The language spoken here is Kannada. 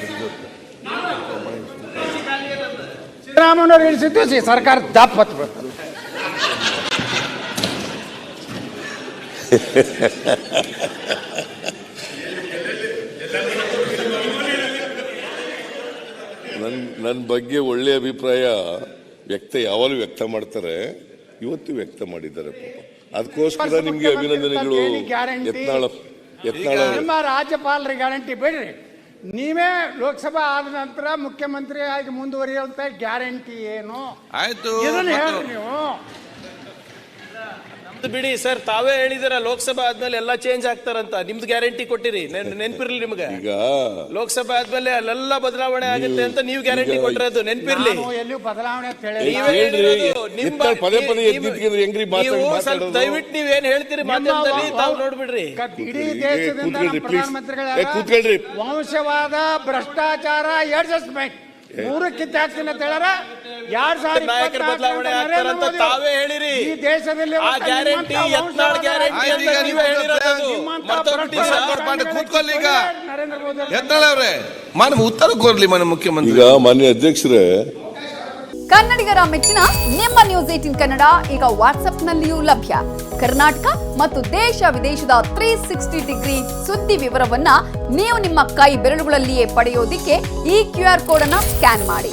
ದುರ್ಗೋತ್ತ ಸಿದ್ದರಾಮಯ್ಯನವ್ರು ಇಳಿಸಿದ್ದು ಸಿ- ಸರ್ಕಾರ ದಪ್ಪ ನನ್ನ ನನ್ನ ಬಗ್ಗೆ ಒಳ್ಳೆಯ ಅಭಿಪ್ರಾಯ ವ್ಯಕ್ತ ಯಾವಾಗಲೂ ವ್ಯಕ್ತ ಮಾಡ್ತಾರೆ. ಇವತ್ತು ವ್ಯಕ್ತ ಮಾಡಿದ್ದಾರೆ ಪಾಪ. ಅದಕ್ಕೋಸ್ಕರ ನಿಮಗೆ ಅಭಿನಂದನೆಗಳು. ಗ್ಯಾರಂಟಿ. ಯತ್ನಾಳ ಯತ್ನಾಳ ನಿಮ್ಮ ರಾಜ್ಯಪಾಲರ ಗ್ಯಾರಂಟಿ ಬೇಡ್ರಿ. ನೀವೇ ಲೋಕಸಭಾ ಆದ ನಂತರ ಮುಖ್ಯಮಂತ್ರಿ ಆಗಿ ಮುಂದುವರಿಯುವಂತ ಗ್ಯಾರಂಟಿ ಏನು? ಆಯ್ತು ಇದನ್ನ ಹೇಳ್ರಿ ನೀವು. ಬಿಡಿ ಸರ್. ತಾವೇ ಹೇಳಿದಿರ ಲೋಕಸಭಾ ಆದ್ಮೇಲೆ ಎಲ್ಲ ಚೇಂಜ್ ಆಗ್ತಾರಂತ. ನಿಮ್ದು ಗ್ಯಾರಂಟಿ ಕೊಟ್ಟಿರಿ. ನೆನ್- ನೆನ್ಪಿರ್ಲಿ ನಿಮ್ಗೆ. ಈಗ ಲೋಕಸಭಾ ಆದ್ಮೇಲೆ ಅಲ್ಲೆಲ್ಲ ಬದಲಾವಣೆ ಆಗುತ್ತೆ ಅಂತ ನೀವು ಗ್ಯಾರಂಟಿ ಕೊಟ್ಟಿರೋದು ನೆನ್ಪಿರ್ಲಿ. ಎಲ್ಲಿ ಬದಲಾವಣೆ ಅಂತ ಹೇಳಿ ನೀವೇ ಹೇಳ್ರಿ, ಹೇಳಿರೋದು, ನಿಮ್ಮ- ಎತ್ತಾಳ್ ಪದೇ ಪದೇ ನೀವು- ಎದ್ದು ನಿಂತ್ಕೊಂಡು ಹೆಂಗ್ರಿ ಮಾತಾಡ್- ನೀವು ಸ್ವಲ್ಪ ಮಾತಾಡೋದು? ದಯವಿಟ್ಟು ನೀವೇನ್ ಹೇಳ್ತೀರಿ ಮಾಧ್ಯಮದಲ್ಲಿ ತಾವು ನೋಡ್ಬಿಡ್ರಿ. ಕ- ಇಡೀ ಏ, ದೇಶದಿಂದ ಕೂತ್ಕೊಳ್ರಿ, ನಮ್ಮ please. ಪ್ರಧಾನಮಂತ್ರಿಗಳ ಏ, ಕೂತ್ಕೊಳ್ರಿ. ವಂಶವಾದ ಭ್ರಷ್ಟಾಚಾರ ಅಡ್ಜಸ್ಟ್ಮೆಂಟ್ ಮೂರು ಕಿತ್ತಾಕ್ತೀನಿ ಅಂತ ಹೇಳಾರ ಸಾವಿರ ನಾಯಕರ ಬದಲಾವಣೆ ಆಗ್ತಾರಂತ ತಾವೇ ಹೇಳಿರಿ. ಈ ದೇಶದಲ್ಲಿ ಆ ಗ್ಯಾರಂಟಿ ಯತ್ನಾಳ್ ಗ್ಯಾರಂಟಿ ಅಂತ ನೀವೇ ಹೇಳಿರೋದು. ಕೂತ್ಕೊಳ್ಳಿ ಈಗ. ಯತ್ನಾಳ್ ಅವರೇ ಮಾನ ಉತ್ತರ ಕೋರ್ಲಿ ಮನೆ ಮುಖ್ಯಮಂತ್ರಿ. ಈಗ ಮಾನ್ಯ ಅಧ್ಯಕ್ಷರೇ. ಕನ್ನಡಿಗರ ಮೆಚ್ಚಿನ ನಿಮ್ಮ ನ್ಯೂಸ್ ಏಟಿನ್ ಕನ್ನಡ ಈಗ ವಾಟ್ಸ್ಆಪ್ನಲ್ಲಿಯೂ ಲಭ್ಯ. ಕರ್ನಾಟಕ ಮತ್ತು ದೇಶ ವಿದೇಶದ ತ್ರೀ ಸಿಕ್ಸ್ಟಿ ಡಿಗ್ರಿ ಸುದ್ದಿ ವಿವರವನ್ನ ನೀವು ನಿಮ್ಮ ಕೈ ಬೆರಳುಗಳಲ್ಲಿಯೇ ಪಡೆಯೋದಿಕ್ಕೆ ಈ ಕ್ಯೂ ಆರ್ ಕೋಡ್ ಅನ್ನ ಸ್ಕ್ಯಾನ್ ಮಾಡಿ.